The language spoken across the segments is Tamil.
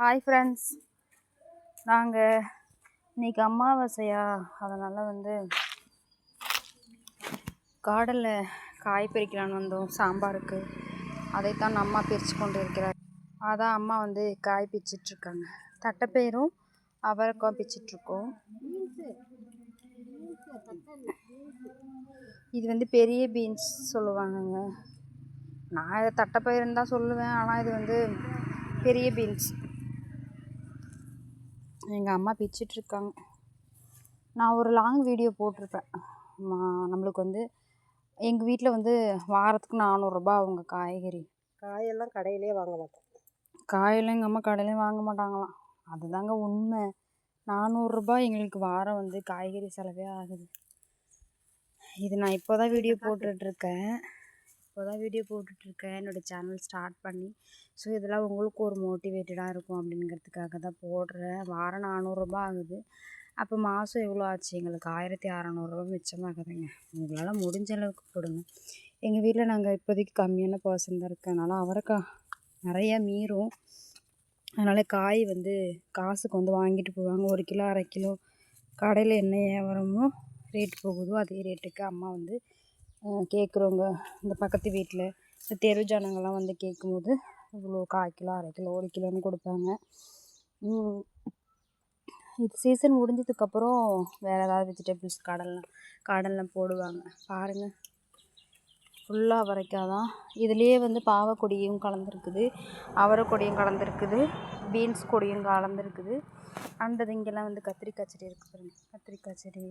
ஹாய் ஃப்ரெண்ட்ஸ் நாங்கள் இன்னைக்கு அமாவாசையா? அதனால் வந்து காடலில் காய் பறிக்கலான்னு வந்தோம். சாம்பாருக்கு. அதைத்தான் அம்மா பிரித்து கொண்டு இருக்கிறார் அதான் அம்மா வந்து காய் பிச்சிட்ருக்காங்க தட்டைப்பயிரும் அவரைக்கும் பிச்சிட்ருக்கோம் இது வந்து பெரிய பீன்ஸ் சொல்லுவாங்கங்க. நான் இதை தட்டைப்பயிறுன்னு தான் சொல்லுவேன். ஆனால் இது வந்து பெரிய பீன்ஸ். எங்கள் அம்மா பிச்சிட்ருக்காங்க. நான் ஒரு லாங் வீடியோ போட்டிருப்பேன். நம்மளுக்கு வந்து எங்கள் வீட்டில் வந்து வாரத்துக்கு நானூறுரூபா அவங்க காய்கறி. காயெல்லாம் கடையிலே வாங்க மாட்டோம். காயெல்லாம் எங்கள் அம்மா கடையிலையும் வாங்க மாட்டாங்களாம். அதுதாங்க உண்மை. நானூறுரூபா எங்களுக்கு வாரம் வந்து காய்கறி செலவே ஆகுது. இது நான் இப்போ தான் வீடியோ போட்டுட்ருக்கேன். இப்போ தான் வீடியோ போட்டுட்ருக்கேன். என்னோடய சேனல் ஸ்டார்ட் பண்ணி. ஸோ இதெல்லாம் உங்களுக்கு ஒரு மோட்டிவேட்டடாக இருக்கும் அப்படிங்கிறதுக்காக தான் போடுறேன். வாரம் நானூறுரூபா ஆகுது. அப்போ மாதம் எவ்வளோ ஆச்சு எங்களுக்கு? ஆயிரத்தி அறநூறுரூவா மிச்சமாகுதுங்க. உங்களால் முடிஞ்ச அளவுக்கு போடுங்க. எங்கள் வீட்டில் நாங்கள் இப்போதைக்கு கம்மியான பர்சன் தான் இருக்கனால அவரைக்காய் நிறையா மீறும். அதனால் காய் வந்து காசுக்கு வந்து வாங்கிட்டு போவாங்க. ஒரு கிலோ அரை கிலோ கடையில் என்ன வியாபாரமோ ரேட் போகுதோ அதே ரேட்டுக்கு அம்மா வந்து கேட்குறவங்க இந்த பக்கத்து வீட்டில் இந்த தெரு ஜனங்கள்லாம் வந்து கேட்கும்போது இவ்வளோ கால் கிலோ அரை கிலோ ஒரு கிலோன்னு கொடுப்பாங்க. இது சீசன் முடிஞ்சதுக்கப்புறம் வேறு ஏதாவது வெஜிடபிள்ஸ் கடல்லாம் கடலில் போடுவாங்க. பாருங்கள் ஃபுல்லாக அவரைக்காய் தான். இதுலேயே வந்து பாவக்கொடியும் கலந்துருக்குது. அவரைக்கொடியும் கலந்துருக்குது. பீன்ஸ் கொடியும் கலந்துருக்குது. அந்த இங்கெல்லாம் வந்து கத்திரிக்காய் செடி இருக்குது பாருங்கள் கத்திரிக்காய் செடி.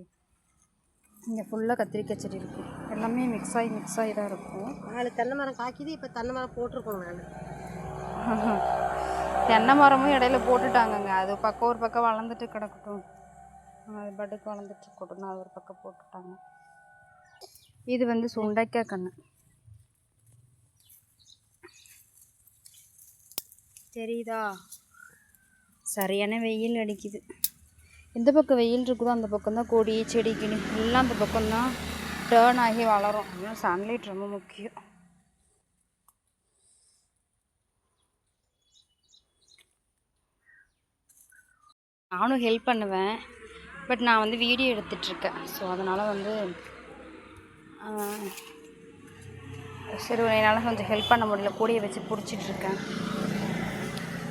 இங்கே ஃபுல்லாக கத்திரிக்காய் செடி இருக்குது எல்லாமே மிக்ஸ் ஆகி மிக்ஸ் ஆகி தான் இருக்கும். நாலு தென்னை மரம் காய்க்குது இப்போ தென்னை மரம் போட்டிருக்கோம் நான். தென்னை மரமும் இடையில போட்டுட்டாங்கங்க. அது பக்கம் ஒரு பக்கம் வளர்ந்துட்டு கிடக்கட்டும். அது பாட்டுக்கு வளர்ந்துட்டு இருக்கட்டும். அது ஒரு பக்கம் போட்டுட்டாங்க. இது வந்து சுண்டைக்காய் கன்று. தெரியுதா? சரியான வெயில் அடிக்குது. இந்த பக்கம் வெயில் இருக்குதோ அந்த பக்கம் தான் கொடி செடி கிணி எல்லாம் அந்த பக்கம் தான் டேர்ன் ஆகி வளரும். அதனால் சன்லைட் ரொம்ப முக்கியம். நானும் ஹெல்ப் பண்ணுவேன். பட் நான் வந்து வீடியோ எடுத்துட்ருக்கேன் ஸோ அதனால் வந்து சரி என்னால் கொஞ்சம் ஹெல்ப் பண்ண முடியல. கூடையை வச்சு பிடிச்சிட்ருக்கேன்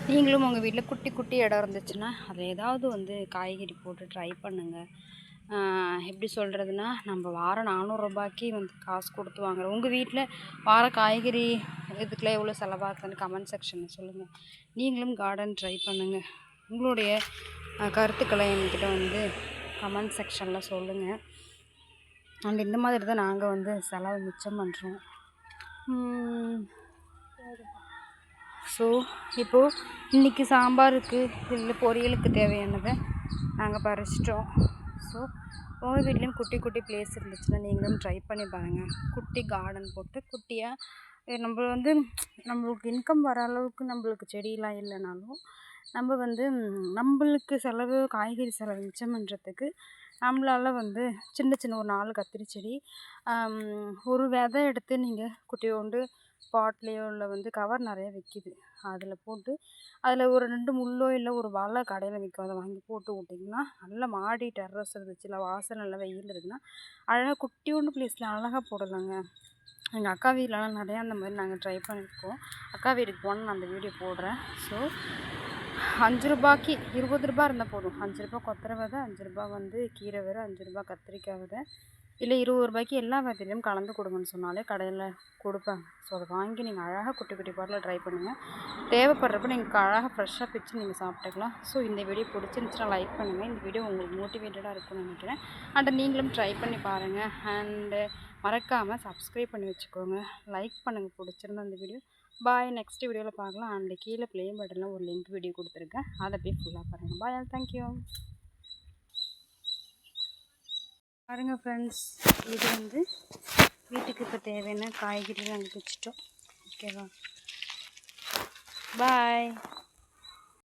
நீங்களும் உங்கள் வீட்டில் குட்டி குட்டி இடம் இருந்துச்சுன்னா அதில் ஏதாவது வந்து காய்கறி போட்டு ட்ரை பண்ணுங்கள் எப்படி சொல்கிறதுனா நம்ம வாரம் நானூறுரூபாய்க்கு வந்து காசு கொடுத்து வாங்குறோம். உங்கள் வீட்டில் வார காய்கறி இதுக்குள்ளே எவ்வளோ செலவாகுதுன்னு கமெண்ட் செக்ஷனில் சொல்லுங்கள் நீங்களும் கார்டன் ட்ரை பண்ணுங்கள் உங்களுடைய கருத்துக்களை என்கிட்ட வந்து கமெண்ட் செக்ஷனில் சொல்லுங்கள் அண்ட் இந்த மாதிரி தான் நாங்கள் வந்து செலவு மிச்சம் பண்ணுறோம் ஸோ இப்போது இன்றைக்கி சாம்பாருக்கு இல்லை பொரியலுக்கு தேவையானதை நாங்கள் பறிச்சிட்டோம். ஸோ உங்கள் வீட்லேயும் குட்டி குட்டி பிளேஸ் இருந்துச்சுன்னா நீங்களும் ட்ரை பண்ணி பாருங்கள் குட்டி கார்டன் போட்டு குட்டியாக நம்ம வந்து நம்மளுக்கு இன்கம் வர அளவுக்கு நம்மளுக்கு செடியெலாம் இல்லைனாலும் நம்ம வந்து நம்மளுக்கு செலவு காய்கறி செலவு மிச்சம் பண்ணுறதுக்கு நம்மளால் வந்து சின்ன சின்ன ஒரு நாலு கத்திரி செடி ஒரு விதை எடுத்து நீங்கள் குட்டியோண்டு பாட்லேயோ இல்லை வந்து கவர் நிறைய விற்கிது அதில் போட்டு அதில் ஒரு ரெண்டு முள்ளோ இல்லை ஒரு வலை கடையில் விற்கும் அதை வாங்கி போட்டு விட்டிங்கன்னா நல்ல மாடி டெர்ரஸ் இருந்துச்சு. இல்லை வாசல் நல்லா வெயில் இருக்குன்னா அழகாக குட்டியோண்டு ப்ளேஸில் அழகாக போடலாங்க. எங்கள் அக்கா வீட்லலாம் நிறையா அந்த மாதிரி நாங்கள் ட்ரை பண்ணியிருக்கோம் அக்கா வீட்டுக்கு போனால் நான் அந்த வீடியோ போடுறேன். ஸோ அஞ்சு ரூபாய்க்கு இருபது ரூபா இருந்தால் போதும். அஞ்சு ரூபா கொத்தரை விதை அஞ்சு ரூபா வந்து கீரை விதை அஞ்சு ரூபா கத்திரிக்காய் விதை. இல்லை இருபது ரூபாய்க்கு எல்லா விதையிலையும் கலந்து கொடுங்கன்னு சொன்னாலே கடையில் கொடுப்பாங்க. ஸோ அதை வாங்கி நீங்கள் அழகாக குட்டி குட்டி பாட்டில் ட்ரை பண்ணுங்கள் தேவைப்படுறப்ப நீங்கள் அழகாக ஃப்ரெஷ்ஷாக பிச்சு நீங்கள் சாப்பிட்டுக்கலாம். ஸோ இந்த வீடியோ பிடிச்சிருந்துச்சுன்னா லைக் பண்ணுங்கள் இந்த வீடியோ உங்களுக்கு மோட்டிவேட்டடாக இருக்கும்னு நினைக்கிறேன். அண்ட் நீங்களும் ட்ரை பண்ணி பாருங்கள் அண்டு மறக்காமல் சப்ஸ்கிரைப் பண்ணி வச்சுக்கோங்க. லைக் பண்ணுங்கள் பிடிச்சிருந்தா அந்த வீடியோ பாய் நெக்ஸ்ட் வீடியோவில் பார்க்கலாம். அண்ட் கீழே ப்ளே பட்டனில் ஒரு லிங்க் வீடியோ கொடுத்துருக்கேன். அதை போய் ஃபுல்லாக பாருங்கள் பாய் தேங்க்யூ பாருங்க ஃப்ரெண்ட்ஸ் இது வந்து வீட்டுக்கு இப்போ தேவையான காய்கறி நாங்கள் வச்சிட்டோம். ஓகேவா பாய்